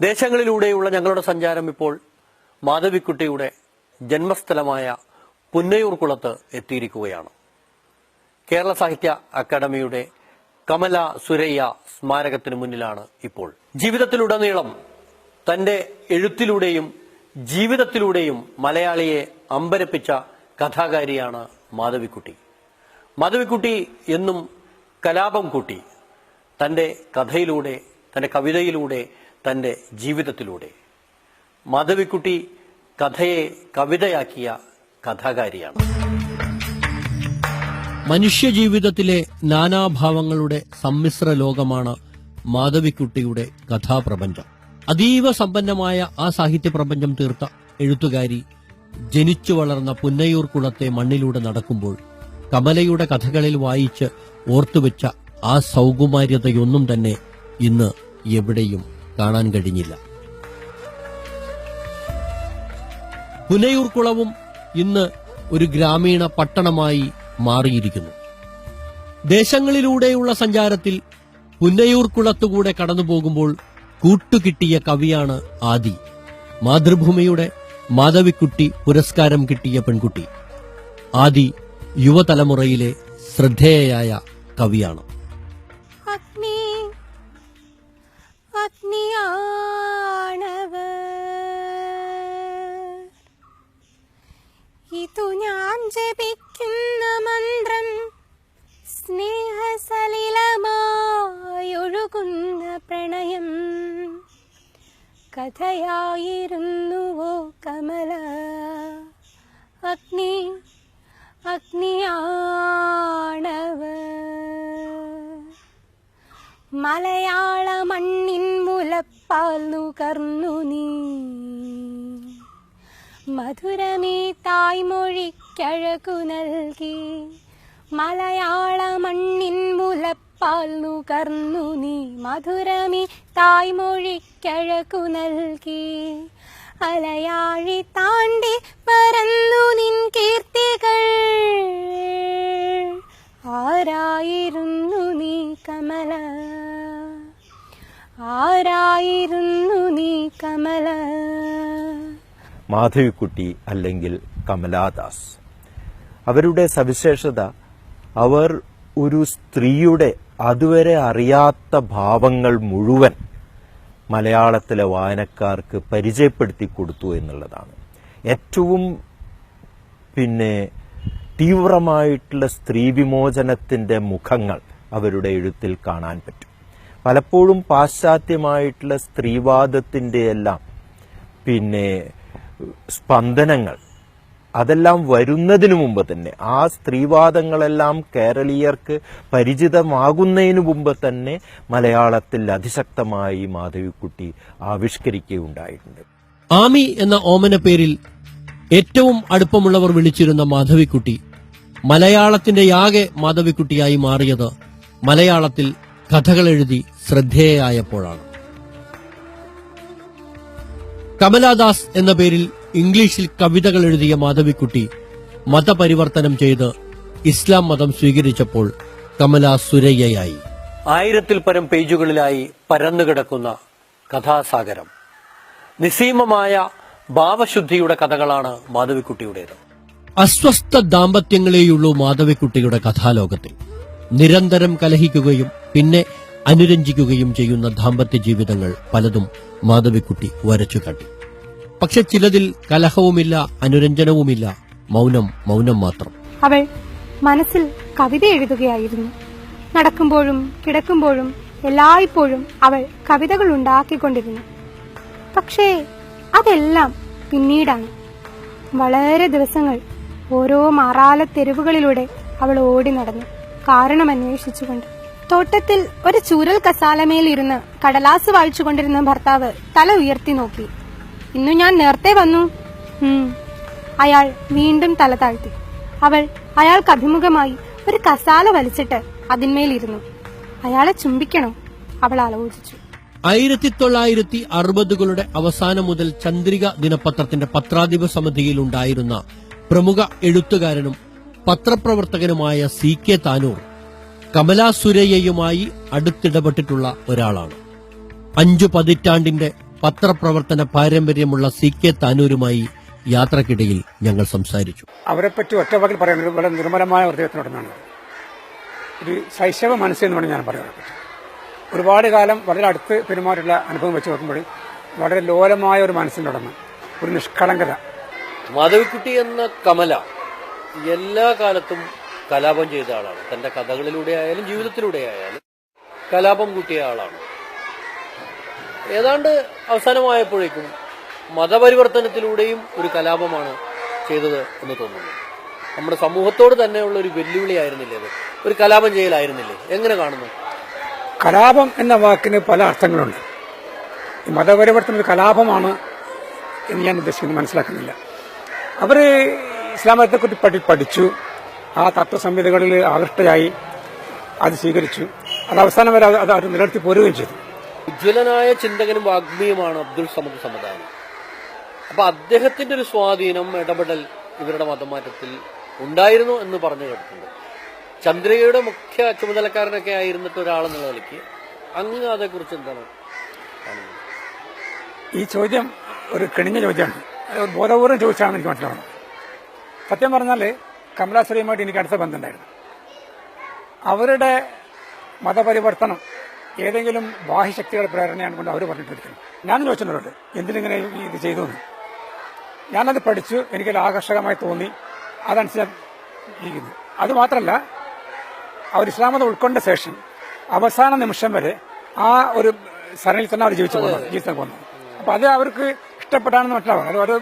ദേശങ്ങളിലൂടെയുള്ള ഞങ്ങളുടെ സഞ്ചാരം ഇപ്പോൾ മാധവിക്കുട്ടിയുടെ ജന്മസ്ഥലമായ പുന്നയൂർ കുളത്ത് എത്തിയിരിക്കുകയാണ്. കേരള സാഹിത്യ അക്കാദമിയുടെ കമല സുരയ്യ സ്മാരകത്തിന് മുന്നിലാണ് ഇപ്പോൾ. ജീവിതത്തിലുടനീളം തന്റെ എഴുത്തിലൂടെയും ജീവിതത്തിലൂടെയും മലയാളിയെ അമ്പരപ്പിച്ച കഥാകാരിയാണ് മാധവിക്കുട്ടി. മാധവിക്കുട്ടി എന്നും കലാപം കൂട്ടി തന്റെ കഥയിലൂടെ തന്റെ കവിതയിലൂടെ തന്റെ ജീവിതത്തിലൂടെ. മാധവിക്കുട്ടി കഥയെ കവിതയാക്കിയ കഥാകാരിയാണ്. മനുഷ്യജീവിതത്തിലെ നാനാഭാവങ്ങളുടെ സമ്മിശ്ര ലോകമാണ് മാധവിക്കുട്ടിയുടെ കഥാപ്രപഞ്ചം. അതീവ സമ്പന്നമായ ആ സാഹിത്യ പ്രപഞ്ചം തീർത്ത എഴുത്തുകാരി ജനിച്ചു വളർന്ന പുന്നയൂർ കുളത്തെ മണ്ണിലൂടെ നടക്കുമ്പോൾ കമലയുടെ കഥകളിൽ വായിച്ച് ഓർത്തുവെച്ച ആ സൗകുമാര്യതയൊന്നും തന്നെ ഇന്ന് എവിടെയും കാണാൻ കഴിഞ്ഞില്ല. പുനയൂർ കുളവും ഇന്ന് ഒരു ഗ്രാമീണ പട്ടണമായി മാറിയിരിക്കുന്നു. ദേശങ്ങളിലൂടെയുള്ള സഞ്ചാരത്തിൽ പുന്നയൂർ കുളത്തുകൂടെ കടന്നുപോകുമ്പോൾ കൂട്ടുകിട്ടിയ കവിയാണ് ആദി. മാതൃഭൂമിയുടെ മാധവിക്കുട്ടി പുരസ്കാരം കിട്ടിയ പെൺകുട്ടി. ആദി യുവതലമുറയിലെ ശ്രദ്ധേയയായ കവിയാണ്. അഗ്നിയാണവർ ഇതു ഞാൻ ജപിക്കുന്ന മന്ത്രം സ്നേഹസലിലമായൊഴുകുന്ന പ്രണയം. കഥയായിരുന്നുവോ കമല? അഗ്നി അഗ്നിയാണവർ മലയാള മണ്ണിൻ മുലപ്പാൽ നുകർന്നു നീ. മധുരമേ തായ്മൊഴിക്കഴകു നൽകി മലയാള മണ്ണിൻ മുലപ്പാൽ നുകർന്നു നീ. മധുരമേ തായ്മൊഴിക്കഴകു നൽകി അലയാഴി താണ്ടി പരന്നു നിൻ കീർത്തികൾ. ആരായിരുന്നു നീ കമല? ആരായിരുന്നു നീ കമല? മാധവിക്കുട്ടി അല്ലെങ്കിൽ കമലാദാസ്. അവരുടെ സവിശേഷത അവർ ഒരു സ്ത്രീയുടെ അതുവരെ അറിയാത്ത ഭാവങ്ങൾ മുഴുവൻ മലയാളത്തിലെ വായനക്കാർക്ക് പരിചയപ്പെടുത്തി കൊടുത്തു എന്നുള്ളതാണ്. ഏറ്റവും പിന്നെ തീവ്രമായിട്ടുള്ള സ്ത്രീ വിമോചനത്തിന്റെ മുഖങ്ങൾ അവരുടെ എഴുത്തിൽ കാണാൻ പറ്റും. പലപ്പോഴും പാശ്ചാത്യമായിട്ടുള്ള സ്ത്രീവാദത്തിന്റെ എല്ലാം പിന്നെ സ്പന്ദനങ്ങൾ അതെല്ലാം വരുന്നതിനു മുമ്പ് തന്നെ ആ സ്ത്രീവാദങ്ങളെല്ലാം കേരളീയർക്ക് പരിചിതമാകുന്നതിനു മുമ്പ് തന്നെ മലയാളത്തിൽ അതിശക്തമായി മാധവിക്കുട്ടി ആവിഷ്കരിക്കുകയുണ്ടായിട്ടുണ്ട്. ആമി എന്ന ഓമന പേരിൽ ഏറ്റവും അടുപ്പമുള്ളവർ വിളിച്ചിരുന്ന മാധവിക്കുട്ടി മലയാളത്തിന്റെ യാകെ മാധവിക്കുട്ടിയായി മാറിയത് മലയാളത്തിൽ കഥകൾ എഴുതി ശ്രദ്ധേയയായപ്പോഴാണ് കമലാദാസ് എന്ന പേരിൽ ഇംഗ്ലീഷിൽ കവിതകൾ എഴുതിയ മാധവിക്കുട്ടി മതപരിവർത്തനം ചെയ്ത് ഇസ്ലാം മതം സ്വീകരിച്ചപ്പോൾ കമല സുരയ്യയായി. ആയിരത്തിൽ പരം പേജുകളിലായി പരന്നുകിടക്കുന്ന കഥാസാഗരം. നിസീമമായ ഭാവശുദ്ധിയുടെ കഥകളാണ് മാധവിക്കുട്ടിയുടേത്. അസ്വസ്ഥ ദാമ്പത്യങ്ങളെയുള്ളൂ മാധവിക്കുട്ടിയുടെ കഥാലോകത്തിൽ. നിരന്തരം കലഹിക്കുകയും പിന്നെ അനുരഞ്ജിക്കുകയും ചെയ്യുന്ന ദാമ്പത്യ ജീവിതങ്ങൾ പലതും മാധവിക്കുട്ടി വരച്ചു കാട്ടി. പക്ഷെ ചിലതിൽ കലഹവുമില്ല അനുരഞ്ജനവുമില്ല മൗനം മൗനം മാത്രം. അവൾ മനസ്സിൽ കവിത എഴുതുകയായിരുന്നു. നടക്കുമ്പോഴും കിടക്കുമ്പോഴും എല്ലായ്പ്പോഴും അവൾ കവിതകൾ ഉണ്ടാക്കിക്കൊണ്ടിരുന്നു. പക്ഷേ അതെല്ലാം പിന്നീടാണ്. വളരെ ദിവസങ്ങൾ ഓരോ മാറാല തെരുവുകളിലൂടെ അവൾ ഓടി നടന്നു. കാരണം അന്വേഷിച്ചുകൊണ്ട്. തോട്ടത്തിൽ ഒരു ചൂരൽ കസാലമേലിരുന്ന് കടലാസ് വായിച്ചുകൊണ്ടിരുന്ന ഭർത്താവ് തല ഉയർത്തി നോക്കി. ഇന്നു ഞാൻ നേരത്തെ വന്നു. അയാൾ വീണ്ടും തല താഴ്ത്തി. അവൾ അയാൾക്ക് അഭിമുഖമായി ഒരു കസാല വലിച്ചിട്ട് അതിന്മേലിരുന്നു അയാളെ ചുംബിക്കണോ? അവൾ ആലോചിച്ചു. ആയിരത്തി തൊള്ളായിരത്തി അറുപതുകളുടെ അവസാനം മുതൽ ചന്ദ്രിക ദിനപത്രത്തിന്റെ പത്രാധിപ സമിതിയിൽ ഉണ്ടായിരുന്ന പ്രമുഖ എഴുത്തുകാരനും പത്രപ്രവർത്തകനുമായ സി കെ താനൂർ കമലാ സുരയ്യയുമായി അടുത്തിടപെട്ടിട്ടുള്ള ഒരാളാണ്. അഞ്ചു പതിറ്റാണ്ടിന്റെ പത്രപ്രവർത്തന പാരമ്പര്യമുള്ള സി കെ താനൂരുമായി യാത്രക്കിടയിൽ ഞങ്ങൾ സംസാരിച്ചു. അവരെപ്പറ്റി ഒറ്റവാക്കിൽ പറയുന്നത് വളരെ നിർമ്മലമായ ഹൃദയത്തിനോടൊന്നാണ്. ഒരു ശൈശവ മനസ്സെന്ന് വേണം ഞാൻ പറയാം ഒരുപാട് കാലം വളരെ അടുത്ത് പെരുമാറ്റുള്ള അനുഭവം വെച്ച് നോക്കുമ്പോൾ വളരെ ലോലമായ ഒരു മനസ്സിനോടൊന്ന് ഒരു നിഷ്കളങ്കത. മാധവിക്കുട്ടി എന്ന കമല എല്ലാ കാലത്തും കലാപം ചെയ്ത ആളാണ്. തന്റെ കഥകളിലൂടെ ആയാലും ജീവിതത്തിലൂടെ ആയാലും കലാപം കൂട്ടിയ ആളാണ്. ഏതാണ്ട് അവസാനമായപ്പോഴേക്കും മതപരിവർത്തനത്തിലൂടെയും ഒരു കലാപമാണ് ചെയ്തത് എന്ന് തോന്നുന്നു. നമ്മുടെ സമൂഹത്തോട് തന്നെയുള്ള ഒരു വെല്ലുവിളി ആയിരുന്നില്ലേ അത്? ഒരു കലാപം ചെയ്യലായിരുന്നില്ലേ? എങ്ങനെ കാണുന്നു? കലാപം എന്ന വാക്കിന് പല അർത്ഥങ്ങളുണ്ട്. മതപരിവർത്തനം ഒരു കലാപമാണ് എന്ന് ഞാൻ ഉദ്ദേശിക്കുന്നത് മനസ്സിലാക്കുന്നില്ല. അവർ ഇസ്ലാമതത്തെക്കുറിച്ച് പഠി പഠിച്ചു. ആ തത്വസംഹിതകളിൽ ആകൃഷ്ടയായി അത് സ്വീകരിച്ചു. അത് അവസാനം വരെ അത് അവർ നിലനിർത്തി പോരുകയും ചെയ്തു. ഉജ്ജ്വലനായ ചിന്തകനും വാഗ്മിയുമാണ് അബ്ദുൾ സമദ് സമദാനി. അപ്പൊ അദ്ദേഹത്തിന്റെ ഒരു സ്വാധീനം ഇടപെടൽ ഇവരുടെ മതമാറ്റത്തിൽ ഉണ്ടായിരുന്നു എന്ന് പറഞ്ഞു കേട്ടിട്ടുണ്ട്. ചന്ദ്രികയുടെ മുഖ്യ ചുമതലക്കാരനൊക്കെ ആയിരുന്നിട്ട് ഒരാളെന്നുള്ള നിലയ്ക്ക് അങ്ങ് അതേക്കുറിച്ച് എന്താണ്? ഈ ചോദ്യം ഒരു കെണിഞ്ഞ ചോദ്യമാണ്. ബോധപൂർവം ചോദിച്ചാണ് എനിക്ക് മനസ്സിലാവുന്നത്. സത്യം പറഞ്ഞാൽ കമലാശ്രീയുമായിട്ട് എനിക്ക് അടുത്ത ബന്ധമുണ്ടായിരുന്നു. അവരുടെ മതപരിവർത്തനം ഏതെങ്കിലും ബാഹ്യശക്തികളുടെ പ്രേരണയാണ് കൊണ്ട് അവർ പറഞ്ഞിട്ടിരിക്കുന്നത് ഞാൻ ചോദിച്ചിട്ടുണ്ട് എന്തിനിങ്ങനെ ഇത് ചെയ്തു എന്ന് ഞാനത് പഠിച്ചു. എനിക്കത് ആകർഷകമായി തോന്നി. അതനുസരിച്ച് ഇരിക്കുന്നു അതുമാത്രമല്ല അവർ ഇസ്ലാം മതം ഉൾക്കൊണ്ട ശേഷം അവസാന നിമിഷം വരെ ആ ഒരു സരണിയിൽ തന്നെ അവർ ജീവിച്ചു പോകുന്നത് ജീവിച്ചു പോകുന്നത് അപ്പം അത് അവർക്ക് ഇഷ്ടപ്പെട്ടാണെന്ന് മനസ്സിലാവും. അത് ഓരോ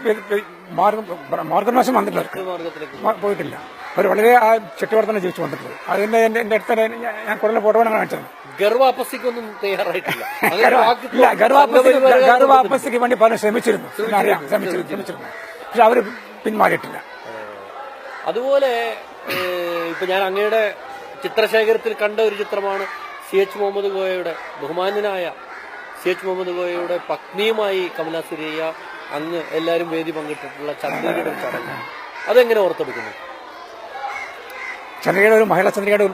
മാർഗനിർദ്ദേശം വന്നിട്ടില്ല പോയിട്ടില്ല. അവർ വളരെ ആ ചുറ്റുപാടത്തന്നെ ജീവിച്ചു വന്നിട്ടുള്ളത് അതിന്റെ എന്റെ എന്റെ അടുത്ത ഞാൻ കൂടുതൽ ഫോട്ടോ കാണിച്ചത്. ഗർവാപ്പസിക്കൊന്നും തയ്യാറായിട്ടില്ല. ഇല്ല വേണ്ടി പറഞ്ഞു ശ്രമിച്ചിരുന്നു. അറിയാം ശ്രമിച്ചിരുന്നു. ശ്രമിച്ചിരുന്നു പക്ഷെ അവർ പിന്മാറിയിട്ടില്ല. അതുപോലെ ഇപ്പൊ ഞാൻ അങ്ങയുടെ ചിത്രശേഖരത്തിൽ കണ്ട ഒരു ചിത്രമാണ് സി എച്ച് മുഹമ്മദ് ഗോയയുടെ ബഹുമാന്യനായ സി എച്ച് മുഹമ്മദ് ഗോയയുടെ പത്നിയുമായി കമല സുരയ്യ അങ്ങ് എല്ലാവരും വേദി പങ്കിട്ടിട്ടുള്ള ചന്ദ്രികയുടെ ഒരു ചടങ്ങ്. അതെങ്ങനെ ഓർത്തെടുക്കുന്നു? ചന്ദ്രികയുടെ ഒരു മഹിളാ ചന്ദ്രികയുടെ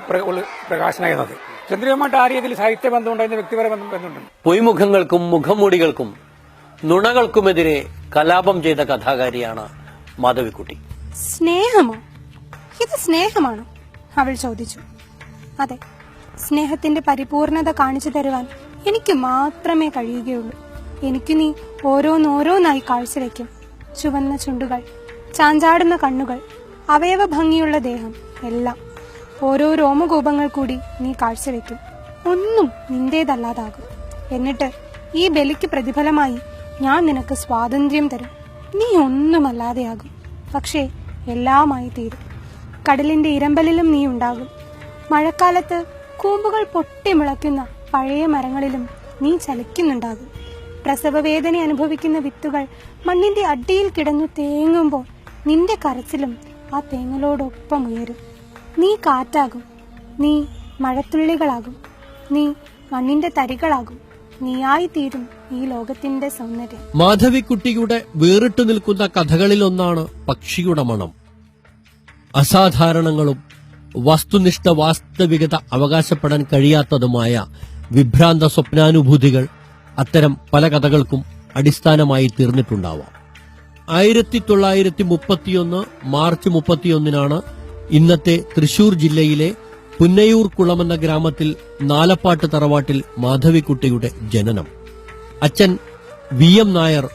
പ്രകാശനായിരുന്നത് ചന്ദ്രികയുമായിട്ട് ആ രീതിയിൽ സാഹിത്യ ബന്ധമുണ്ടായിരുന്ന വ്യക്തിപര ബന്ധം ബന്ധമുണ്ട്? പൊയ്മുഖങ്ങൾക്കും മുഖംമൂടികൾക്കും നുണകൾക്കുമെതിരെ കലാപം ചെയ്ത കഥാകാരിയാണ് മാധവിക്കുട്ടി. സ്നേഹമോ? ഇത് സ്നേഹമാണോ? അവൾ ചോദിച്ചു. അതെ സ്നേഹത്തിന്റെ പരിപൂർണത കാണിച്ചു തരുവാൻ എനിക്ക് മാത്രമേ കഴിയുകയുള്ളൂ. എനിക്ക് നീ ഓരോന്നോരോന്നായി കാഴ്ചവെക്കും. ചുവന്ന ചുണ്ടുകൾ ചാഞ്ചാടുന്ന കണ്ണുകൾ അവയവ ഭംഗിയുള്ള ദേഹം എല്ലാം ഓരോ രോമകൂപങ്ങൾ കൂടി നീ കാഴ്ചവെക്കും. ഒന്നും നിന്റേതല്ലാതാകും. എന്നിട്ട് ഈ ബലിക്ക് പ്രതിഫലമായി ഞാൻ നിനക്ക് സ്വാതന്ത്ര്യം തരും. നീ ഒന്നുമല്ലാതെയാകും. പക്ഷേ എല്ലാമായി തീരും. കടലിന്റെ ഇരമ്പലിലും നീ ഉണ്ടാകും. മഴക്കാലത്ത് കൂമ്പുകൾ പൊട്ടിമുളയ്ക്കുന്ന പഴയ മരങ്ങളിലും നീ ചലിക്കുന്നുണ്ടാകും. പ്രസവവേദന അനുഭവിക്കുന്ന വിത്തുകൾ മണ്ണിന്റെ അടിയിൽ കിടന്നു തേങ്ങുമ്പോൾ നിന്റെ കരച്ചിലും ആ തേങ്ങലോടൊപ്പം ഉയരും. നീ കാറ്റാകും. നീ മഴത്തുള്ളികളാകും. നീ മണ്ണിന്റെ തരികളാകും. നീയായി തീരും ഈ ലോകത്തിന്റെ സൗന്ദര്യം. മാധവിക്കുട്ടിയുടെ വേറിട്ടു നിൽക്കുന്ന കഥകളിലൊന്നാണ് പക്ഷിയുടെ മണം. അസാധാരണങ്ങളും വസ്തുനിഷ്ഠ വാസ്തവികത അവകാശപ്പെടാൻ കഴിയാത്തതുമായ വിഭ്രാന്ത സ്വപ്നാനുഭൂതികൾ അത്തരം പല കഥകൾക്കും അടിസ്ഥാനമായി തീർന്നിട്ടുണ്ടാവാം. ആയിരത്തി തൊള്ളായിരത്തി മുപ്പത്തിയൊന്ന് മാർച്ച് മുപ്പത്തിയൊന്നിനാണ് ഇന്നത്തെ തൃശൂർ ജില്ലയിലെ പുന്നയൂർ കുളമെന്ന ഗ്രാമത്തിൽ നാലപ്പാട്ട് തറവാട്ടിൽ മാധവിക്കുട്ടിയുടെ ജനനം. അച്ഛൻ വി എം നായർ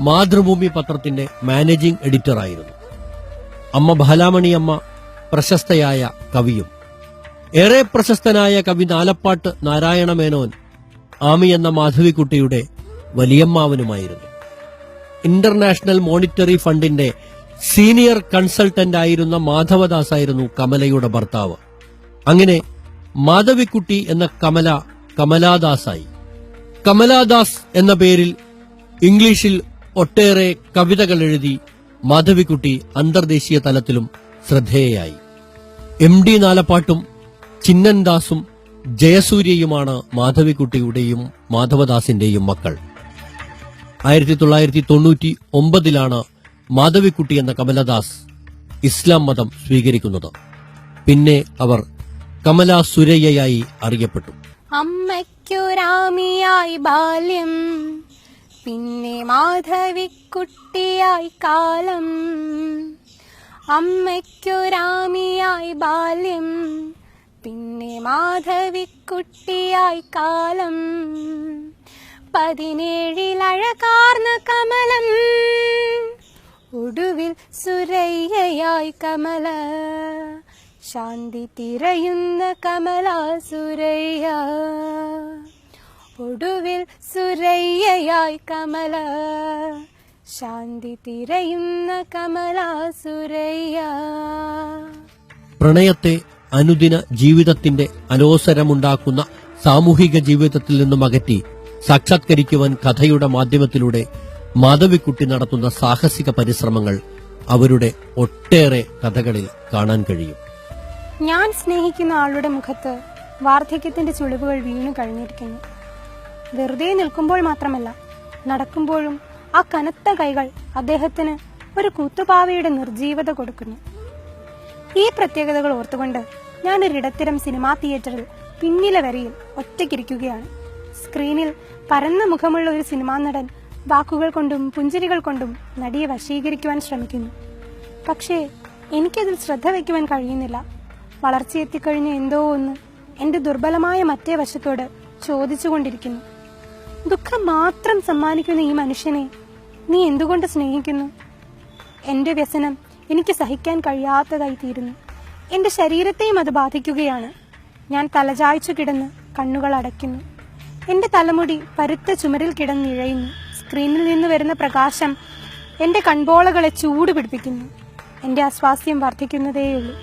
മാതൃഭൂമി പത്രത്തിന്റെ മാനേജിംഗ് എഡിറ്ററായിരുന്നു. അമ്മ ബാലാമണിയമ്മ പ്രശസ്തയായ കവിയും. ഏറെ പ്രശസ്തനായ കവി നാലപ്പാട്ട് നാരായണ മേനോൻ ആമി എന്ന മാധവിക്കുട്ടിയുടെ വലിയമ്മാവനുമായിരുന്നു. ഇന്റർനാഷണൽ മോണിറ്ററി ഫണ്ടിന്റെ സീനിയർ കൺസൾട്ടന്റ് ആയിരുന്ന മാധവദാസ് ആയിരുന്നു കമലയുടെ ഭർത്താവ്. അങ്ങനെ മാധവിക്കുട്ടി എന്ന കമല കമലാദാസായി. കമലാദാസ് എന്ന പേരിൽ ഇംഗ്ലീഷിൽ ഒട്ടേറെ കവിതകൾ എഴുതി മാധവിക്കുട്ടി അന്തർദേശീയ തലത്തിലും ശ്രദ്ധേയായി. എം ഡി നാലപ്പാട്ടും ചിന്നൻദാസും ജയസൂര്യയുമാണ് മാധവിക്കുട്ടിയുടെയും മാധവദാസിന്റെയും മക്കൾ. ആയിരത്തി തൊള്ളായിരത്തി തൊണ്ണൂറ്റി ഒമ്പതിലാണ് മാധവിക്കുട്ടി എന്ന കമലദാസ് ഇസ്ലാം മതം സ്വീകരിക്കുന്നത്. പിന്നെ അവർ കമല സുരയ്യയായി അറിയപ്പെട്ടു. അമ്മയ്ക്കൊരാമിയായി ബാല്യം പിന്നെ മാധവിക്കുട്ടിയായി കാലം. അമ്മയ്ക്കൊരാമിയായി ബാല്യം പിന്നെ മാധവിക്കുട്ടിയായി കാലം. പതിനേഴിലഴകാർന്ന കമലം. ഒടുവിൽ സുരയ്യയായി കമല. ശാന്തി തിരയുന്ന കമല സുരയ്യ. ഒടുവിൽ സുരയ്യയായി കമല. ശാന്തി തിരയുന്ന കമല സുരയ്യ. പ്രണയത്തെ അനുദിന ജീവിതത്തിന്റെ അലോസരമുണ്ടാക്കുന്ന സാമൂഹിക ജീവിതത്തിൽ നിന്നും അകറ്റി സാക്ഷാത്കരിക്കുവാൻ കഥയുടെ മാധ്യമത്തിലൂടെ മാധവിക്കുട്ടി നടത്തുന്ന സാഹസിക പരിശ്രമങ്ങൾ അവരുടെ ഒട്ടേറെ കഥകളിൽ കാണാൻ കഴിയും. ഞാൻ സ്നേഹിക്കുന്ന ആളുടെ മുഖത്ത് വാർദ്ധക്യത്തിന്റെ ചുളിവുകൾ വീണു കഴിഞ്ഞിരിക്കുന്നു. വെറുതെ നിൽക്കുമ്പോൾ മാത്രമല്ല നടക്കുമ്പോഴും ആ കനത്ത കൈകൾ അദ്ദേഹത്തിന് ഒരു കൂത്തുപാവയുടെ നിർജീവത കൊടുക്കുന്നു. ഈ പ്രത്യേകതകൾ ഓർത്തുകൊണ്ട് ഞാൻ ഒരിടത്തരം സിനിമാ തിയേറ്ററിൽ പിന്നിലെ വരയിൽ ഒറ്റയ്ക്കിരിക്കുകയാണ്. സ്ക്രീനിൽ പരന്ന മുഖമുള്ള ഒരു സിനിമാ നടൻ വാക്കുകൾ കൊണ്ടും പുഞ്ചിരികൾ കൊണ്ടും നടിയെ വശീകരിക്കുവാൻ ശ്രമിക്കുന്നു. പക്ഷേ എനിക്കതിൽ ശ്രദ്ധ വയ്ക്കുവാൻ കഴിയുന്നില്ല. വളർച്ചയെത്തിക്കഴിഞ്ഞ എന്തോ ഒന്ന് എന്റെ ദുർബലമായ മറ്റേ വശത്തോട് ചോദിച്ചുകൊണ്ടിരിക്കുന്നു. ദുഃഖം മാത്രം സമ്മാനിക്കുന്ന ഈ മനുഷ്യനെ നീ എന്തുകൊണ്ട് സ്നേഹിക്കുന്നു? എന്റെ വ്യസനം എനിക്ക് സഹിക്കാൻ കഴിയാത്തതായി തീരുന്നു എന്റെ ശരീരത്തെയും അത് ബാധിക്കുകയാണ്. ഞാൻ തലചായ്ച്ചു കിടന്ന് കണ്ണുകൾ അടയ്ക്കുന്നു. എന്റെ തലമുടി പരുത്ത ചുമരിൽ കിടന്നിഴയുന്നു സ്ക്രീനിൽ നിന്ന് വരുന്ന പ്രകാശം എന്റെ കൺപോളകളെ ചൂട് പിടിപ്പിക്കുന്നു. എന്റെ അസ്വാസ്ഥ്യം വർദ്ധിക്കുന്നതേയുള്ളൂ.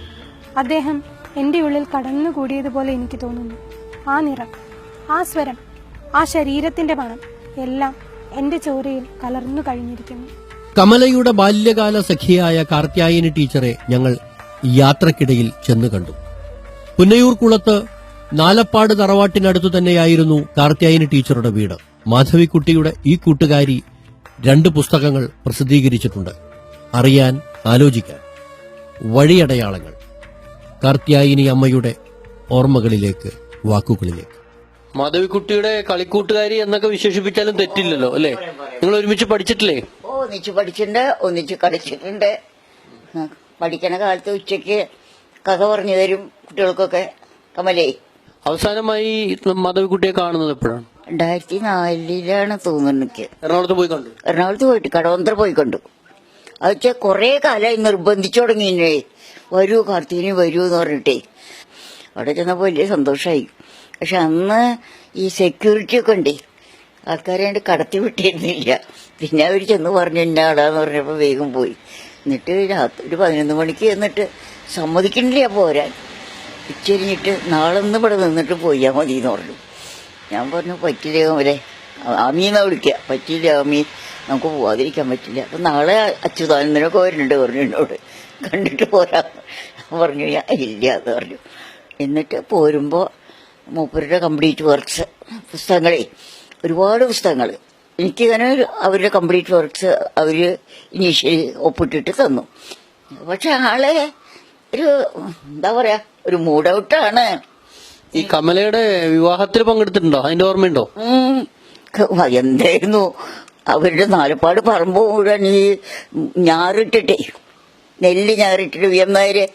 അദ്ദേഹം എന്റെ ഉള്ളിൽ കടന്നുകൂടിയതുപോലെ എനിക്ക് തോന്നുന്നു. ആ നിറം ആ സ്വരം ആ ശരീരത്തിന്റെ മണം എല്ലാം എന്റെ ചോരയിൽ കലർന്നു കഴിഞ്ഞിരിക്കുന്നു. കമലയുടെ ബാല്യകാല സഖിയായ കാർത്യായനി ടീച്ചറെ ഞങ്ങൾ യാത്രക്കിടയിൽ ചെന്നു കണ്ടു. പുന്നയൂർ കുളത്ത് നാലപ്പാട് തറവാട്ടിനടുത്തു തന്നെയായിരുന്നു കാർത്യായനി ടീച്ചറുടെ വീട്. മാധവിക്കുട്ടിയുടെ ഈ കൂട്ടുകാരി രണ്ട് പുസ്തകങ്ങൾ പ്രസിദ്ധീകരിച്ചിട്ടുണ്ട്. അറിയാൻ ആലോചിക്കാൻ. വഴിയടയാളങ്ങൾ. കാർത്യായനി അമ്മയുടെ ഓർമ്മകളിലേക്ക് വാക്കുകളിലേക്ക്. മാധവിക്കുട്ടിയുടെ കളിക്കൂട്ടുകാരി എന്നൊക്കെ വിശേഷിപ്പിച്ചാലും തെറ്റില്ലല്ലോ അല്ലേ? നിങ്ങൾ ഒരുമിച്ച് പഠിച്ചിട്ടില്ലേ? ഓ ഒന്നിച്ച് പഠിച്ചിട്ടുണ്ട് ഒന്നിച്ച് കളിച്ചിട്ടുണ്ട്. പഠിക്കണ കാലത്ത് ഉച്ചയ്ക്ക് കഥ പറഞ്ഞു തരും കുട്ടികൾക്കൊക്കെ. കമലേ. അവസാനമായി മാധവിക്കുട്ടിയെ കാണുന്നത് എപ്പോഴാണ്? രണ്ടായിരത്തി നാലിലാണ് തോന്നുന്നു എനിക്ക്. എറണാകുളത്ത് പോയി കണ്ടു. എറണാകുളത്ത് പോയിട്ട് കടവന്തര പോയി കണ്ടു. അത് വെച്ചാൽ കുറേ കാലമായി നിർബന്ധിച്ചു തുടങ്ങിയേ വരൂ കാർത്തികന് വരൂ എന്ന് പറഞ്ഞിട്ടേ. അവിടെ ചെന്നപ്പോൾ വലിയ സന്തോഷമായി പക്ഷെ അന്ന് ഈ സെക്യൂരിറ്റി ഒക്കെ ഉണ്ടേ. ആൾക്കാരെ കണ്ട് കടത്തി വിട്ടിരുന്നില്ല. പിന്നെ അവർ ചെന്ന് പറഞ്ഞു ഇന്ന ആളാന്ന് പറഞ്ഞപ്പോൾ വേഗം പോയി. എന്നിട്ട് രാത്രി ഒരു പതിനൊന്ന് മണിക്ക് എന്നിട്ട് സമ്മതിക്കണില്ല പോരാൻ. ഉച്ചരിഞ്ഞിട്ട് നാളെ ഒന്ന് ഇവിടെ നിന്നിട്ട് പോയാൽ മതി എന്ന് പറഞ്ഞു. ഞാൻ പറഞ്ഞു പറ്റില്ല അവരെ അമീന്നാ വിളിക്കുക പറ്റില്ല അമീ നമുക്ക് പോവാതിരിക്കാൻ പറ്റില്ല. അപ്പം നാളെ അച്യുതാനന്ദനൊക്കെ വരുന്നുണ്ട് പറഞ്ഞു എന്നോട്. കണ്ടിട്ട് പോരാ. പറഞ്ഞു ഞാൻ ഇല്ല എന്ന് പറഞ്ഞു. എന്നിട്ട് പോരുമ്പോൾ മൂപ്പരുടെ കംപ്ലീറ്റ് വർക്ക്സ് പുസ്തകങ്ങളെ ഒരുപാട് പുസ്തകങ്ങൾ എനിക്കിങ്ങനെ ഒരു അവരുടെ കംപ്ലീറ്റ് വർക്ക്സ് അവർ ഇനീഷ്യലി ഒപ്പിട്ടിട്ട് തന്നു. പക്ഷെ ആളെ ഒരു എന്താ പറയാ ഒരു മൂഡ് ഔട്ടാണ്. ഈ കമലയുടെ വിവാഹത്തിൽ പങ്കെടുത്തിട്ടുണ്ടോ? അതിന്റെ ഓർമ്മയുണ്ടോ? എന്തായിരുന്നു? അവരുടെ നാലുപാട് പറമ്പ് മുഴുവൻ ഈ ഞാറിട്ടിട്ടേ നെല്ല് ഞാറിട്ടിട്ട് ഉയർന്നവര്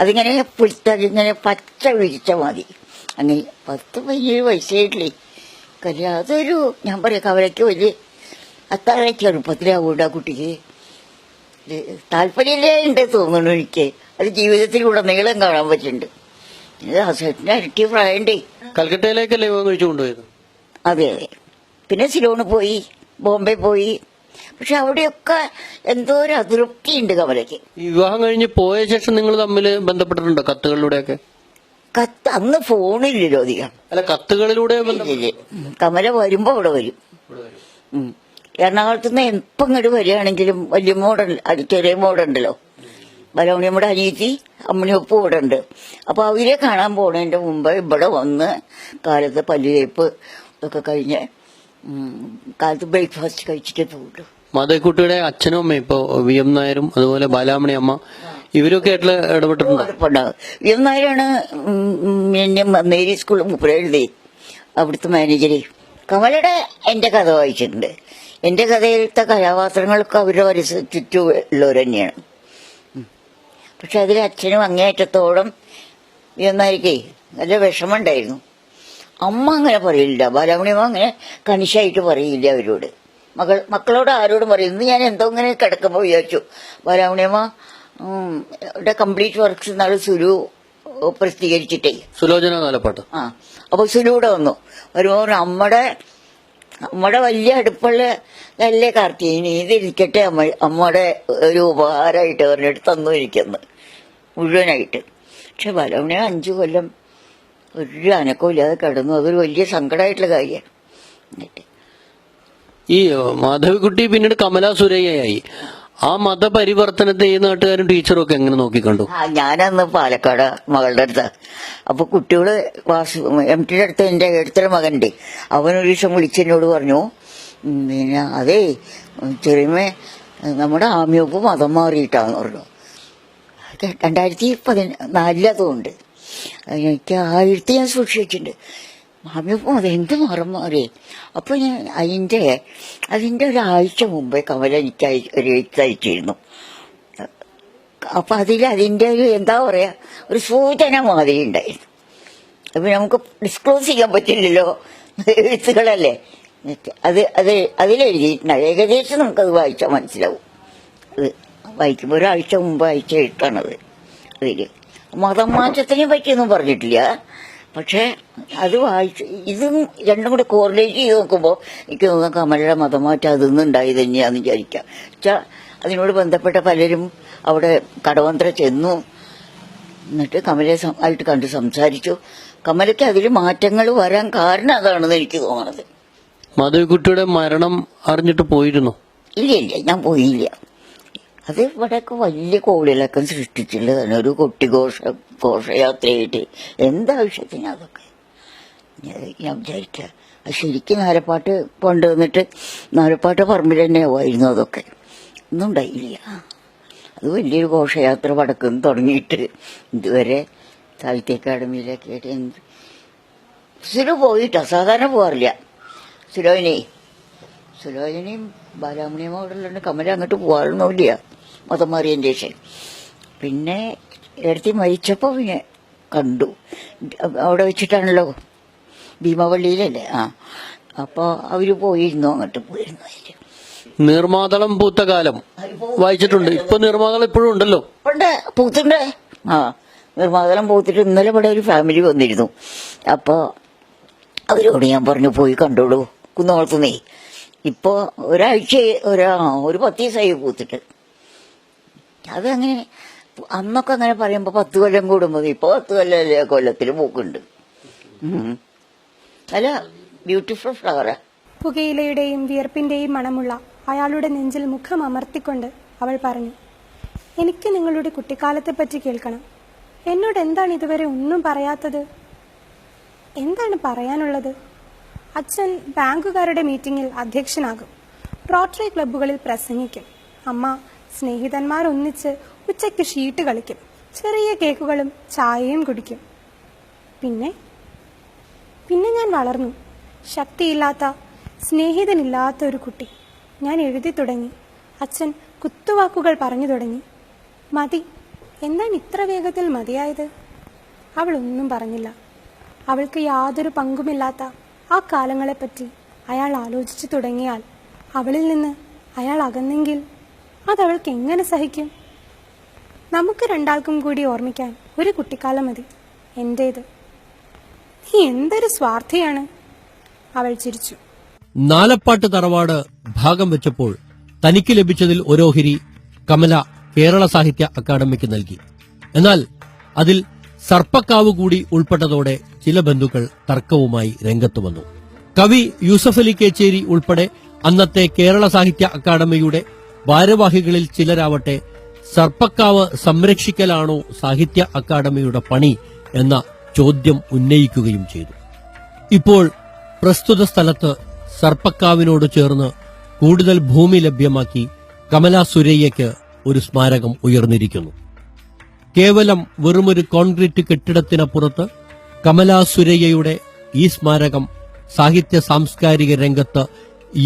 അതിങ്ങനെ പുളിത്തതിങ്ങനെ പച്ച വിരിച്ച മതി അങ്ങനെ പത്ത് പതിനേഴ് വയസ്സായിട്ടില്ലേ. കല്യാണം. അതൊരു ഞാൻ പറയാം കവലയ്ക്ക് വലിയ അത്ര ചെറുപ്പത്തിലാവൂടെ ആ കുട്ടിക്ക്. താല്പര്യമില്ലേ ഉണ്ട് തോന്നുന്നു എനിക്ക്. അത് ജീവിതത്തിലൂടെ നീളം കാണാൻ പറ്റുന്നുണ്ട്. ഹസ്ബൻഡിന് അരട്ടി പ്രായണ്ടേ കൽക്കട്ടയിലേക്കല്ലേ വിവാഹം കഴിച്ചു കൊണ്ടുപോയത്? അതെ അതെ. പിന്നെ സിലോണ് പോയി ബോംബെ പോയി. പക്ഷെ അവിടെയൊക്കെ എന്തോ ഒരു അതൃപ്തി ഉണ്ട് കമലയ്ക്ക് വിവാഹം കഴിഞ്ഞ് പോയ ശേഷം നിങ്ങൾ തമ്മിൽ ബന്ധപ്പെട്ടിട്ടുണ്ടോ കത്തുകളിലൂടെയൊക്കെ? കത്ത് അന്ന് ഫോണില്ലല്ലോ അധികം അല്ല കത്തുകളിലൂടെ. കമല വരുമ്പോ അവിടെ വരും. എറണാകുളത്ത് നിന്ന് എപ്പം ഇങ്ങോട്ട് വരികയാണെങ്കിലും വലിയ മോഡൽ ചെറിയ മോഡുണ്ടല്ലോ ബലോണിയമ്മയുടെ അനിയത്തി അമ്മണിയൊപ്പം ഇവിടെ ഉണ്ട്. അപ്പൊ അവരെ കാണാൻ പോണതിന്റെ മുമ്പ് ഇവിടെ വന്ന് കാലത്ത് പല്ലുതേപ്പ് ഒക്കെ കഴിഞ്ഞ് കാലത്ത് ബ്രേക്ക്ഫാസ്റ്റ് കഴിച്ചിട്ടേ പോകുള്ളൂ മാധവിക്കുട്ടിയുടെ അച്ഛനും അമ്മയും ഇപ്പൊ വി എം നായരും അതുപോലെ ബാലാമണി അമ്മ ഇവരൊക്കെ ആയിട്ടുള്ള ഇടപെട്ടിട്ടുണ്ടോ? എന്നാലാണ് മേരി സ്കൂളിൽ മുപ്പത് എഴുതി അവിടുത്തെ മാനേജരെ. കമലയുടെ എന്റെ കഥ വായിച്ചിട്ടുണ്ട്. എന്റെ കഥയിലത്തെ കഥാപാത്രങ്ങളൊക്കെ അവരുടെ പരിസ ചുറ്റും ഉള്ളവർ തന്നെയാണ്. പക്ഷെ അതിൽ അച്ഛനും അങ്ങേയറ്റത്തോളം എന്നായിരിക്കേ നല്ല വിഷമമുണ്ടായിരുന്നു. അമ്മ അങ്ങനെ പറയില്ല ബാലാമണിയമ്മ അങ്ങനെ കണിശായിട്ട് പറയില്ല അവരോട്. മകൾ മക്കളോട് ആരോടും പറയും ഇന്ന് ഞാൻ എന്തോ ഇങ്ങനെ കിടക്കുമ്പോൾ വിചാരിച്ചു ബാലാമണിയമ്മ കംപ്ലീറ്റ് വർക്ക്സ് എന്നാണ് സുരു പ്രസിദ്ധീകരിച്ചിട്ടേ. സുലോചന നാലപ്പാട്ട് ആ. അപ്പൊ സുലൂടെ വന്നു. വരുമ്പോ നമ്മുടെ അമ്മയുടെ വലിയ അടുപ്പുള്ള നല്ല കാർത്തികന് ഇതിരിക്കട്ടെ അമ്മ അമ്മയുടെ ഒരു ഉപകാരമായിട്ട് പറഞ്ഞിട്ട് തന്നു ഇരിക്കുന്നു. മുഴുവനായിട്ട്. പക്ഷെ ബലവണ അഞ്ചു കൊല്ലം ഒരു അനക്കവും ഇല്ലാതെ കിടന്നു. അതൊരു വലിയ സങ്കടമായിട്ടുള്ള കാര്യമാണ്. എന്നിട്ട് ഈ മാധവിക്കുട്ടി പിന്നീട് കമലാ സുരയ്യയായി. ആ മതപരിവർത്തനത്തെ ഈ നാട്ടുകാരും ടീച്ചറും ഒക്കെ എങ്ങനെ നോക്കിക്കണ്ടു? ഞാനന്ന് പാലക്കാട് മകളുടെ അടുത്ത്. അപ്പൊ കുട്ടികൾ എം ടിയുടെ അടുത്ത് എന്റെ അടുത്തൊരു മകനുണ്ട്. അവനൊരു ദിവസം വിളിച്ചെന്നോട് പറഞ്ഞു പിന്നെ അതേ ചെറിയമേ നമ്മുടെ ആമിയൊപ്പ് മതം മാറിയിട്ടാന്ന് പറഞ്ഞു. രണ്ടായിരത്തി പതിനാലിലതുകൊണ്ട് എനിക്ക് ആയിരത്തി ഞാൻ സൂക്ഷിച്ചിട്ടുണ്ട്. ആമ്യോപ്പ് അതെന്ത് എന്ത് മറം മാറി അപ്പൊ ഞാൻ അതിന്റെ അതിന്റെ ഒരാഴ്ച മുമ്പേ കമല എനിക്ക് ഒരു എഴുത്ത് അയച്ചിരുന്നു. അപ്പൊ അതിൽ അതിന്റെ ഒരു എന്താ പറയാ ഒരു സൂചന മാതിരി ഉണ്ടായിരുന്നു. അപ്പൊ നമുക്ക് ഡിസ്ക്ലോസ് ചെയ്യാൻ പറ്റില്ലല്ലോ എഴുത്തുകളല്ലേ? അത് അത് അതിലെഴുതിയിട്ടുണ്ട്. ഏകദേശം നമുക്കത് വായിച്ചാൽ മനസ്സിലാവും. അത് വായിക്കുമ്പോൾ ഒരാഴ്ച മുമ്പ് അയച്ച എഴുത്താണത്. അതിൽ. മതം മാറ്റത്തിനെ പറ്റിയൊന്നും പറഞ്ഞിട്ടില്ല. പക്ഷേ അത് വായിച്ച് ഇതും രണ്ടും കൂടെ കോറിലേറ്റ് ചെയ്ത് നോക്കുമ്പോൾ എനിക്ക് തോന്നുന്നു കമലയുടെ മതമാറ്റം അതിൽ നിന്നുണ്ടായി തന്നെയാന്ന് വിചാരിക്കാം. വെച്ചാൽ അതിനോട് ബന്ധപ്പെട്ട പലരും അവിടെ കടവന്ത്ര ചെന്നു. എന്നിട്ട് കമലയെ ആയിട്ട് കണ്ട് സംസാരിച്ചു. കമലയ്ക്ക് അതിൽ മാറ്റങ്ങൾ വരാൻ കാരണം അതാണെന്ന് എനിക്ക് തോന്നുന്നത് മാധവിക്കുട്ടിയുടെ മരണം അറിഞ്ഞിട്ട് പോയിരുന്നു? ഇല്ല ഇല്ല ഞാൻ പോയില്ല. അത് ഇവിടെയൊക്കെ വലിയ കോളിളക്കം തന്നെ ഒരു കുട്ടിഘോഷ ഘോഷയാത്രയായിട്ട്. എന്താവശ്യത്തിന് അതൊക്കെ? ഞാൻ- വിചാരിക്കുക അത് ശരിക്കും നാരപ്പാട്ട് കൊണ്ടുവന്നിട്ട് നാരപ്പാട്ട് പറമ്പിൽ തന്നെ ആവുമായിരുന്നു അതൊക്കെ. ഒന്നും ഉണ്ടായില്ല. അത് വലിയൊരു ഘോഷയാത്ര വടക്കും തുടങ്ങിയിട്ട് ഇതുവരെ സാഹിത്യ അക്കാദമിയിലൊക്കെ ആയിട്ട് എന്ത് സുലു സാധാരണ പോകാറില്ല സുലോനെ സുലോചനയും ബാലാമണിയും അവിടെ കമല അങ്ങോട്ട് പോകാറൊന്നുമില്ല മതം ഓറിയന്റേഷൻ ശേഷം പിന്നെ എടുത്തി മരിച്ചപ്പോൾ കണ്ടു. അവിടെ വെച്ചിട്ടാണല്ലോ ഭീമവള്ളിയിലല്ലേ? ആ. അപ്പോൾ അവർ പോയിരുന്നു അങ്ങോട്ട് പോയിരുന്നു അതിൽ നീർമാതളം പൂത്ത കാലം. വായിച്ചിട്ടുണ്ട്. ഇപ്പൊ നീർമാതളം ഇപ്പോഴും ഉണ്ടല്ലോ. ഉണ്ട്. പൂത്തുണ്ട്. ആ. നിർമ്മാതലം പൂത്തിട്ട് ഇന്നലെ ഇവിടെ ഒരു ഫാമിലി വന്നിരുന്നു. അപ്പോൾ അവരോട് ഞാൻ പറഞ്ഞു പോയി കണ്ടോളൂ കുന്നോളത്തുനിന്നേ ഇപ്പോ ഒരാഴ്ച ഒരാ ഒരു പത്ത് ദിവസമായി പൂത്തിട്ട്. അതങ്ങനെ അന്നൊക്കെ അങ്ങനെ പറയുമ്പോൾ പത്ത് കൊല്ലം കൂടുമ്പോൾ ഇപ്പോൾ പത്ത് കൊല്ലം കൊല്ലത്തിൽ പൂക്കുണ്ട്. അല്ല ബ്യൂട്ടിഫുൾ ഫ്ലവറാ പുകയിലയുടെയും വിയർപ്പിന്റെയും മണമുള്ള അയാളുടെ നെഞ്ചിൽ മുഖം അമർത്തിക്കൊണ്ട് അവൾ പറഞ്ഞു എനിക്ക് നിങ്ങളുടെ കുട്ടിക്കാലത്തെ പറ്റി കേൾക്കണം. എന്നോട് എന്താണ് ഇതുവരെ ഒന്നും പറയാത്തത്? എന്താണ് പറയാനുള്ളത്? അച്ഛൻ ബാങ്കുകാരുടെ മീറ്റിംഗിൽ അധ്യക്ഷനാകും. റോട്ടറി ക്ലബ്ബുകളിൽ പ്രസംഗിക്കും. അമ്മ സ്നേഹിതന്മാർ ഒന്നിച്ച് ഉച്ചയ്ക്ക് ഷീട്ട് കളിക്കും. ചെറിയ കേക്കുകളും ചായയും കുടിക്കും. പിന്നെ പിന്നെ ഞാൻ വളർന്നു. ശക്തിയില്ലാത്ത സ്നേഹിതനില്ലാത്ത ഒരു കുട്ടി. ഞാൻ എഴുതി തുടങ്ങി. അച്ഛൻ കുത്തുവാക്കുകൾ പറഞ്ഞു തുടങ്ങി. മതി. എന്താണ് ഇത്ര വേഗത്തിൽ മതിയായത്? അവൾ ഒന്നും പറഞ്ഞില്ല. അവൾക്ക് യാതൊരു പങ്കുമില്ലാത്ത ആ കാലങ്ങളെപ്പറ്റി അയാൾ ആലോചിച്ചു തുടങ്ങിയാൽ അവളിൽ നിന്ന് അയാൾ അകന്നെങ്കിൽ അതവൾക്ക് എങ്ങനെ സഹിക്കും? നമുക്ക് രണ്ടാൾക്കും കൂടി ഓർമ്മിക്കാൻ ഒരു കുട്ടിക്കാലം മതി. എന്റേത്? നീ എന്തൊരു സ്വാർത്ഥയാണ്? അവൾ ചിരിച്ചു. നാലപ്പാട്ട് തറവാട് ഭാഗം വെച്ചപ്പോൾ തനിക്ക് ലഭിച്ചതിൽ ഓരോഹിരി കമല കേരള സാഹിത്യ അക്കാദമിക്ക് നൽകി. എന്നാൽ അതിൽ സർപ്പക്കാവ് കൂടി ഉൾപ്പെട്ടതോടെ ചില ബന്ധുക്കൾ തർക്കവുമായി രംഗത്തു വന്നു. കവി യൂസഫ് അലി കേച്ചേരി ഉൾപ്പെടെ അന്നത്തെ കേരള സാഹിത്യ അക്കാദമിയുടെ ഭാരവാഹികളിൽ ചിലരാവട്ടെ സർപ്പക്കാവ് സംരക്ഷിക്കലാണോ സാഹിത്യ അക്കാദമിയുടെ പണി എന്ന ചോദ്യം ഉന്നയിക്കുകയും ചെയ്തു. ഇപ്പോൾ പ്രസ്തുത സ്ഥലത്ത് സർപ്പക്കാവിനോട് ചേർന്ന് കൂടുതൽ ഭൂമി ലഭ്യമാക്കി കമലാ സുരയ്യയ്ക്ക് ഒരു സ്മാരകം ഉയർന്നിരിക്കുന്നു. കേവലം വെറുമൊരു കോൺക്രീറ്റ് കെട്ടിടത്തിനപ്പുറത്ത് കമലാ സുരയ്യയുടെ ഈ സ്മാരകം സാഹിത്യ സാംസ്കാരിക രംഗത്ത്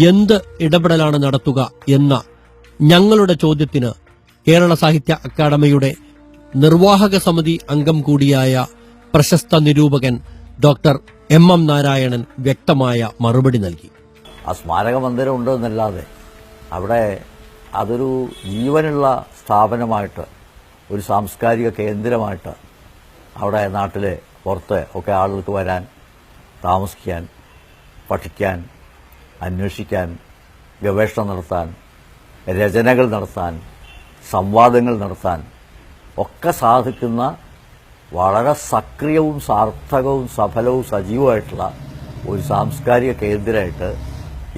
എന്ത് ഇടപെടലാണ് നടത്തുക എന്ന ഞങ്ങളുടെ ചോദ്യത്തിന് കേരള സാഹിത്യ അക്കാദമിയുടെ നിർവാഹക സമിതി അംഗം കൂടിയായ പ്രശസ്ത നിരൂപകൻ ഡോക്ടർ എം എം നാരായണൻ വ്യക്തമായ മറുപടി നൽകി. ആ സ്മാരക മന്ദിരം ഉണ്ടെന്നല്ലാതെ അവിടെ അതൊരു ജീവനുള്ള സ്ഥാപനമായിട്ട് ഒരു സാംസ്കാരിക കേന്ദ്രമായിട്ട് അവിടെ നാട്ടിലെ പുറത്ത് ഒക്കെ ആളുകൾക്ക് വരാൻ താമസിക്കാൻ പഠിക്കാൻ അന്വേഷിക്കാൻ ഗവേഷണം നടത്താൻ രചനകൾ നടത്താൻ സംവാദങ്ങൾ നടത്താൻ ഒക്കെ സാധിക്കുന്ന വളരെ സക്രിയവും സാർത്ഥകവും സഫലവും സജീവമായിട്ടുള്ള ഒരു സാംസ്കാരിക കേന്ദ്രമായിട്ട്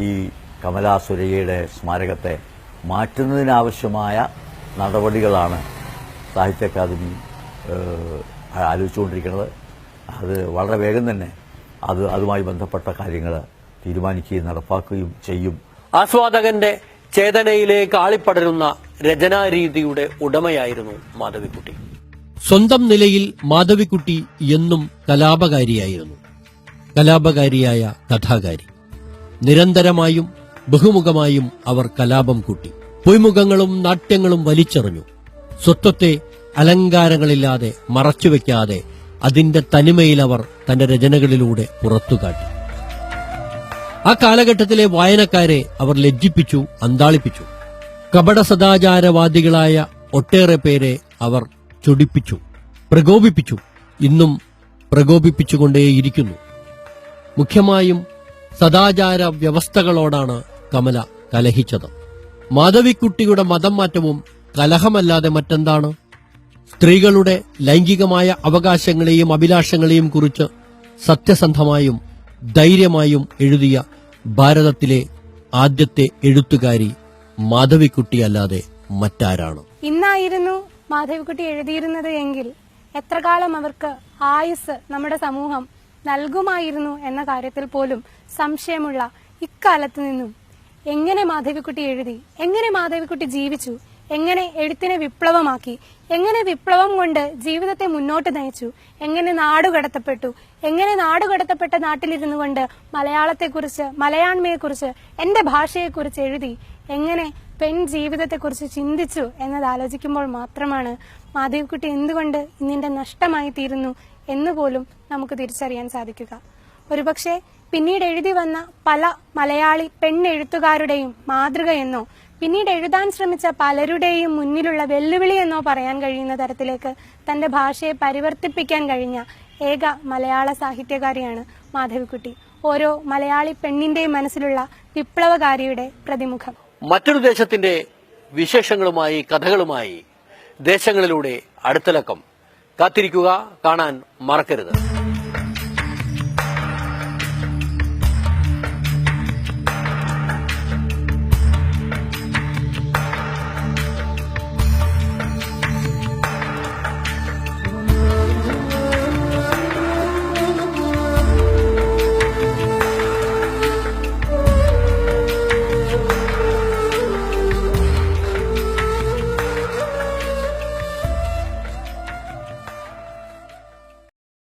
ഈ കമലാ സുരയ്യയുടെ സ്മാരകത്തെ മാറ്റുന്നതിനാവശ്യമായ നടപടികളാണ് സാഹിത്യ അക്കാദമി ആലോചിച്ചുകൊണ്ടിരിക്കുന്നത്. അത് വളരെ വേഗം തന്നെ അത് അതുമായി ബന്ധപ്പെട്ട കാര്യങ്ങൾ തീരുമാനിക്കുകയും നടപ്പാക്കുകയും ചെയ്യും. ആസ്വാദകന്റെ ചേതനയിലേക്ക് ആളിപ്പടരുന്ന രചനാരീതിയുടെ ഉടമയായിരുന്നു മാധവിക്കുട്ടി. സ്വന്തം നിലയിൽ മാധവിക്കുട്ടി എന്നും കലാപകാരിയായിരുന്നു. കലാപകാരിയായ കഥാകാരി. നിരന്തരമായും ബഹുമുഖമായും അവർ കലാപം കൂട്ടി. പൊയ്മുഖങ്ങളും നാട്യങ്ങളും വലിച്ചെറിഞ്ഞു. സ്വത്വത്തെ അലങ്കാരങ്ങളില്ലാതെ മറച്ചുവെക്കാതെ അതിന്റെ തനിമയിൽ അവർ തന്റെ രചനകളിലൂടെ പുറത്തുകാട്ടി. ആ കാലഘട്ടത്തിലെ വായനക്കാരെ അവർ ലജ്ജിപ്പിച്ചു അന്താളിപ്പിച്ചു. കപട സദാചാരവാദികളായ ഒട്ടേറെ പേരെ അവർ ചൊടിപ്പിച്ചു പ്രകോപിപ്പിച്ചു. ഇന്നും പ്രകോപിപ്പിച്ചുകൊണ്ടേയിരിക്കുന്നു. മുഖ്യമായും സദാചാര വ്യവസ്ഥകളോടാണ് കമല കലഹിച്ചത്. മാധവിക്കുട്ടിയുടെ മതം മാറ്റവും കലഹമല്ലാതെ മറ്റെന്താണ്? സ്ത്രീകളുടെ ലൈംഗികമായ അവകാശങ്ങളെയും അഭിലാഷങ്ങളെയും കുറിച്ച് സത്യസന്ധമായും ധൈര്യമായും എഴുതിയ ഭാരതത്തിലെ ആദ്യത്തെ എഴുത്തുകാരി മാധവിക്കുട്ടിയല്ലാതെ മറ്റാരാണ്. ഇന്നായിരുന്നു മാധവിക്കുട്ടി എഴുതിയിരുന്നത് എങ്കിൽ എത്ര കാലം അവർക്ക് ആയുസ് നമ്മുടെ സമൂഹം നൽകുമായിരുന്നു എന്ന കാര്യത്തിൽ പോലും സംശയമുള്ള ഇക്കാലത്ത് നിന്നും എങ്ങനെ മാധവിക്കുട്ടി എഴുതി എങ്ങനെ മാധവിക്കുട്ടി ജീവിച്ചു എങ്ങനെ എഴുത്തിനെ വിപ്ലവമാക്കി? എങ്ങനെ വിപ്ലവം കൊണ്ട് ജീവിതത്തെ മുന്നോട്ട് നയിച്ചു? എങ്ങനെ നാടുകടത്തപ്പെട്ടു എങ്ങനെ നാടുകടത്തപ്പെട്ട നാട്ടിലിരുന്നു കൊണ്ട് മലയാളത്തെക്കുറിച്ച് മലയാണ്മയെക്കുറിച്ച് എന്റെ ഭാഷയെക്കുറിച്ച് എഴുതി? എങ്ങനെ പെൺ ജീവിതത്തെക്കുറിച്ച് ചിന്തിച്ചു എന്നത് ആലോചിക്കുമ്പോൾ മാത്രമാണ് മാധവിക്കുട്ടി എന്തുകൊണ്ട് ഇന്നിന്റെ നഷ്ടമായി തീരുന്നു എന്ന് പോലും നമുക്ക് തിരിച്ചറിയാൻ സാധിക്കുക. ഒരുപക്ഷെ പിന്നീട് എഴുതി വന്ന പല മലയാളി പെണ്ണെഴുത്തുകാരുടെയും മാതൃകയെന്നോ പിന്നീട് എഴുതാൻ ശ്രമിച്ച പലരുടെയും മുന്നിലുള്ള വെല്ലുവിളി എന്നോ പറയാൻ കഴിയുന്ന തരത്തിലേക്ക് തന്റെ ഭാഷയെ പരിവർത്തിപ്പിക്കാൻ കഴിഞ്ഞ ഏക മലയാള സാഹിത്യകാരിയാണ് മാധവിക്കുട്ടി. ഓരോ മലയാളി പെണ്ണിന്റെയും മനസ്സിലുള്ള വിപ്ലവകാരിയുടെ പ്രതിമുഖം. മറ്റൊരു ദേശത്തിന്റെ വിശേഷങ്ങളുമായി കഥകളുമായി ദേശങ്ങളിലൂടെ അടുത്തലക്കം. കാത്തിരിക്കുക കാണാൻ മറക്കരുത്.